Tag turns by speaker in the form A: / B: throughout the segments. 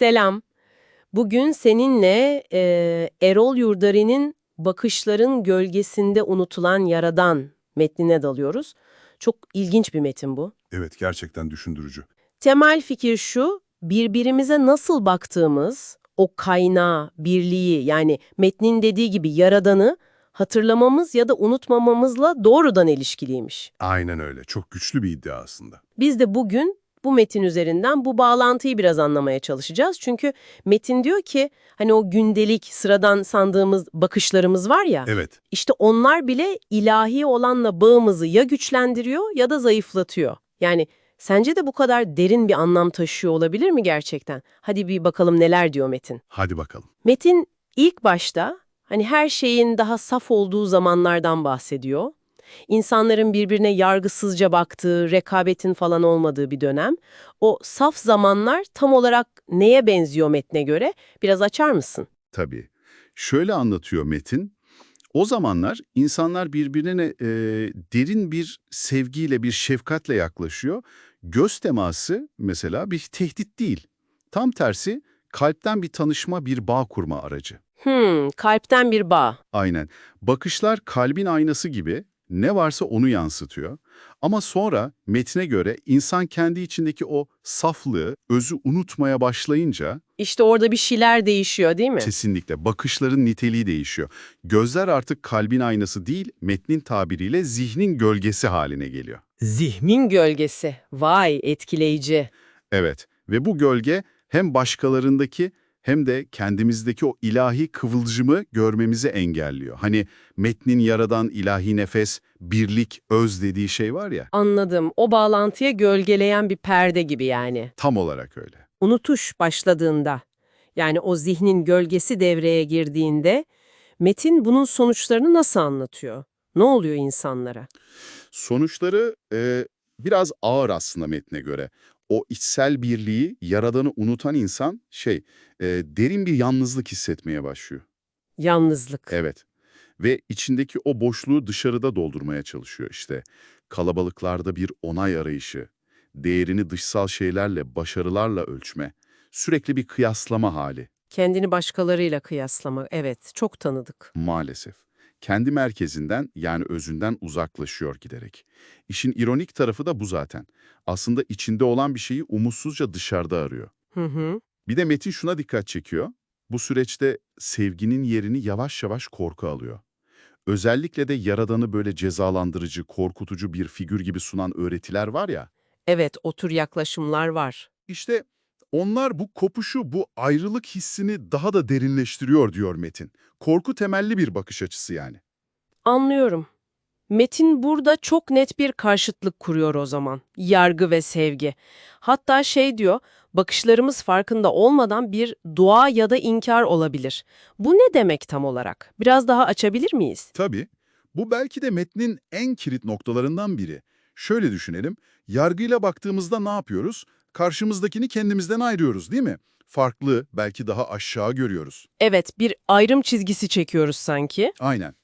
A: Selam. Bugün seninle e, Erol Yurdari'nin Bakışların Gölgesinde Unutulan Yaradan metnine dalıyoruz. Çok ilginç bir metin bu.
B: Evet, gerçekten düşündürücü.
A: Temel fikir şu, birbirimize nasıl baktığımız, o kaynağı, birliği yani metnin dediği gibi yaradanı hatırlamamız ya da unutmamamızla doğrudan ilişkiliymiş.
B: Aynen öyle. Çok güçlü bir iddia aslında.
A: Biz de bugün bu metin üzerinden bu bağlantıyı biraz anlamaya çalışacağız. Çünkü metin diyor ki hani o gündelik sıradan sandığımız bakışlarımız var ya
B: Evet,
A: işte onlar bile ilahi olanla bağımızı ya güçlendiriyor ya da zayıflatıyor. Yani sence de bu kadar derin bir anlam taşıyor olabilir mi gerçekten? Hadi bir bakalım neler diyor metin.
B: hadi bakalım.
A: Metin ilk başta hani her şeyin daha saf olduğu zamanlardan bahsediyor. İnsanların birbirine yargısızca baktığı, rekabetin falan olmadığı bir dönem. O saf zamanlar tam olarak neye benziyor metne göre? Biraz açar mısın?
C: Tabii. Şöyle anlatıyor Metin. O zamanlar insanlar birbirine e, derin bir sevgiyle, bir şefkatle yaklaşıyor. Göz teması mesela bir tehdit değil. Tam tersi kalpten bir tanışma, bir bağ kurma aracı.
A: Hmm, kalpten bir bağ.
C: Aynen. Bakışlar kalbin aynası gibi ne varsa onu yansıtıyor. Ama sonra metne göre insan kendi içindeki o saflığı, özü unutmaya başlayınca
A: İşte orada bir şeyler değişiyor değil mi?
C: Kesinlikle. Bakışların niteliği değişiyor. Gözler artık kalbin aynası değil, metnin tabiriyle zihnin gölgesi haline geliyor.
A: Zihnin gölgesi. Vay etkileyici.
C: Evet ve bu gölge hem başkalarındaki hem de kendimizdeki o ilahi kıvılcımı görmemizi engelliyor. Hani metnin yaradan ilahi nefes, birlik, öz dediği şey var ya,
A: Anladım. O bağlantıya gölgeleyen bir perde gibi yani.
C: tam olarak öyle.
A: Unutuş başladığında, yani o zihnin gölgesi devreye girdiğinde, Metin bunun sonuçlarını nasıl anlatıyor? Ne oluyor insanlara?
C: Sonuçları e, biraz ağır aslında metne göre. O içsel birliği, yaradanı unutan insan şey, e, derin bir yalnızlık hissetmeye başlıyor.
A: Yalnızlık.
C: Evet. Ve içindeki o boşluğu dışarıda doldurmaya çalışıyor işte. Kalabalıklarda bir onay arayışı, değerini dışsal şeylerle, başarılarla ölçme, sürekli bir kıyaslama hali
A: Kendini başkalarıyla kıyaslama. Evet, çok tanıdık.
C: maalesef. Kendi merkezinden yani özünden uzaklaşıyor giderek. İşin ironik tarafı da bu zaten. Aslında içinde olan bir şeyi umutsuzca dışarıda arıyor.
A: Hı hı.
C: Bir de Metin şuna dikkat çekiyor. Bu süreçte sevginin yerini yavaş yavaş korku alıyor. Özellikle de Yaradan'ı böyle cezalandırıcı, korkutucu bir figür gibi sunan öğretiler var ya,
A: Evet, o tür yaklaşımlar var.
C: işte onlar bu kopuşu, bu ayrılık hissini daha da derinleştiriyor diyor Metin. Korku temelli bir bakış açısı yani.
A: Anlıyorum. Metin burada çok net bir karşıtlık kuruyor o zaman. Yargı ve sevgi. Hatta şey diyor, bakışlarımız farkında olmadan bir dua ya da inkar olabilir. Bu ne demek tam olarak? Biraz daha açabilir miyiz?
C: Tabii, bu belki de metnin en kilit noktalarından biri. Şöyle düşünelim, yargıyla baktığımızda ne yapıyoruz? Karşımızdakini kendimizden ayırıyoruz değil mi? Farklı, belki daha aşağı görüyoruz.
A: Evet, bir ayrım çizgisi çekiyoruz sanki.
C: Aynen.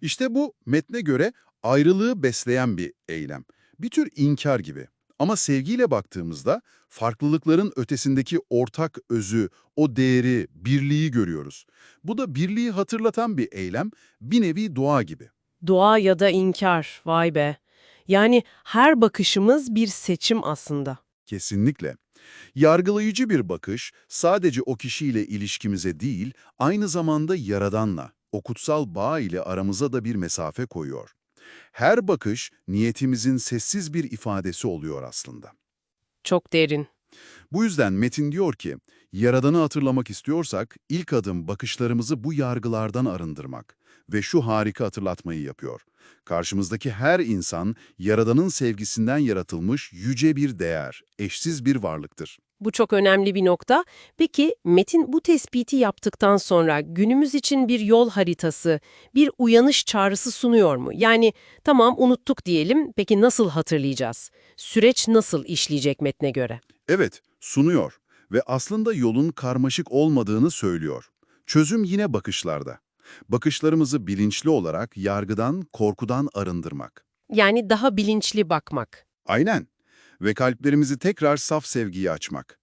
C: İşte bu metne göre ayrılığı besleyen bir eylem. Bir tür inkar gibi. Ama sevgiyle baktığımızda farklılıkların ötesindeki ortak özü, o değeri, birliği görüyoruz. Bu da birliği hatırlatan bir eylem, bir nevi dua gibi.
A: Dua ya da inkar, vay be. Yani her bakışımız bir seçim aslında.
C: Kesinlikle. Yargılayıcı bir bakış sadece o kişiyle ilişkimize değil, aynı zamanda Yaradan'la, o kutsal bağ ile aramıza da bir mesafe koyuyor. Her bakış niyetimizin sessiz bir ifadesi oluyor aslında.
A: Çok derin.
C: Bu yüzden Metin diyor ki, Yaradan'ı hatırlamak istiyorsak ilk adım bakışlarımızı bu yargılardan arındırmak ve şu harika hatırlatmayı yapıyor. Karşımızdaki her insan Yaradan'ın sevgisinden yaratılmış yüce bir değer, eşsiz bir varlıktır.
A: Bu çok önemli bir nokta. Peki Metin bu tespiti yaptıktan sonra günümüz için bir yol haritası, bir uyanış çağrısı sunuyor mu? Yani tamam unuttuk diyelim, peki nasıl hatırlayacağız? Süreç nasıl işleyecek metne göre?
C: Evet, sunuyor ve aslında yolun karmaşık olmadığını söylüyor. Çözüm yine bakışlarda. Bakışlarımızı bilinçli olarak yargıdan, korkudan arındırmak.
A: Yani daha bilinçli bakmak.
C: Aynen. Ve kalplerimizi tekrar saf sevgiye açmak.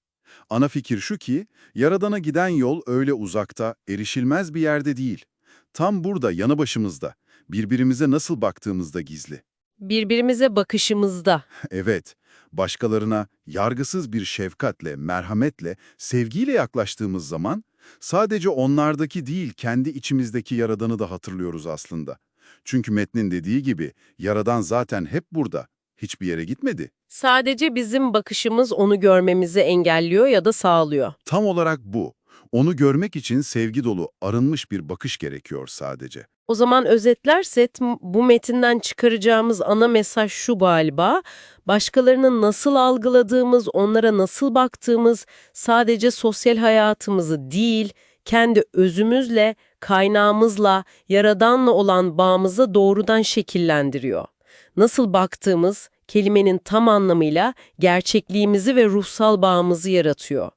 C: Ana fikir şu ki, Yaradan'a giden yol öyle uzakta, erişilmez bir yerde değil. Tam burada, yanı başımızda, birbirimize nasıl baktığımızda gizli.
A: Birbirimize bakışımızda.
C: Evet, başkalarına yargısız bir şefkatle, merhametle, sevgiyle yaklaştığımız zaman sadece onlardaki değil kendi içimizdeki Yaradan'ı da hatırlıyoruz aslında. Çünkü metnin dediği gibi Yaradan zaten hep burada, hiçbir yere gitmedi.
A: Sadece bizim bakışımız onu görmemizi engelliyor ya da sağlıyor.
C: Tam olarak bu. Onu görmek için sevgi dolu, arınmış bir bakış gerekiyor sadece.
A: O zaman özetlersek bu metinden çıkaracağımız ana mesaj şu galiba. Başkalarını nasıl algıladığımız, onlara nasıl baktığımız sadece sosyal hayatımızı değil, kendi özümüzle, kaynağımızla, yaradanla olan bağımızı doğrudan şekillendiriyor. Nasıl baktığımız kelimenin tam anlamıyla gerçekliğimizi ve ruhsal bağımızı yaratıyor.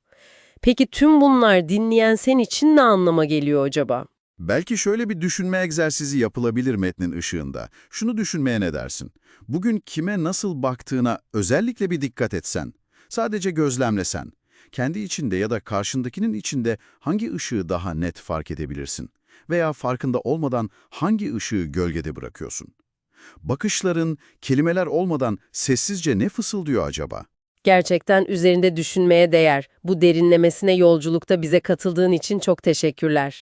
A: Peki tüm bunlar dinleyen sen için ne anlama geliyor acaba?
D: Belki şöyle bir düşünme egzersizi yapılabilir metnin ışığında. Şunu düşünmeye ne dersin? Bugün kime nasıl baktığına özellikle bir dikkat etsen, sadece gözlemlesen, kendi içinde ya da karşındakinin içinde hangi ışığı daha net fark edebilirsin? Veya farkında olmadan hangi ışığı gölgede bırakıyorsun? Bakışların, kelimeler olmadan sessizce ne fısıldıyor acaba?
A: Gerçekten üzerinde düşünmeye değer. Bu derinlemesine yolculukta bize katıldığın için çok teşekkürler.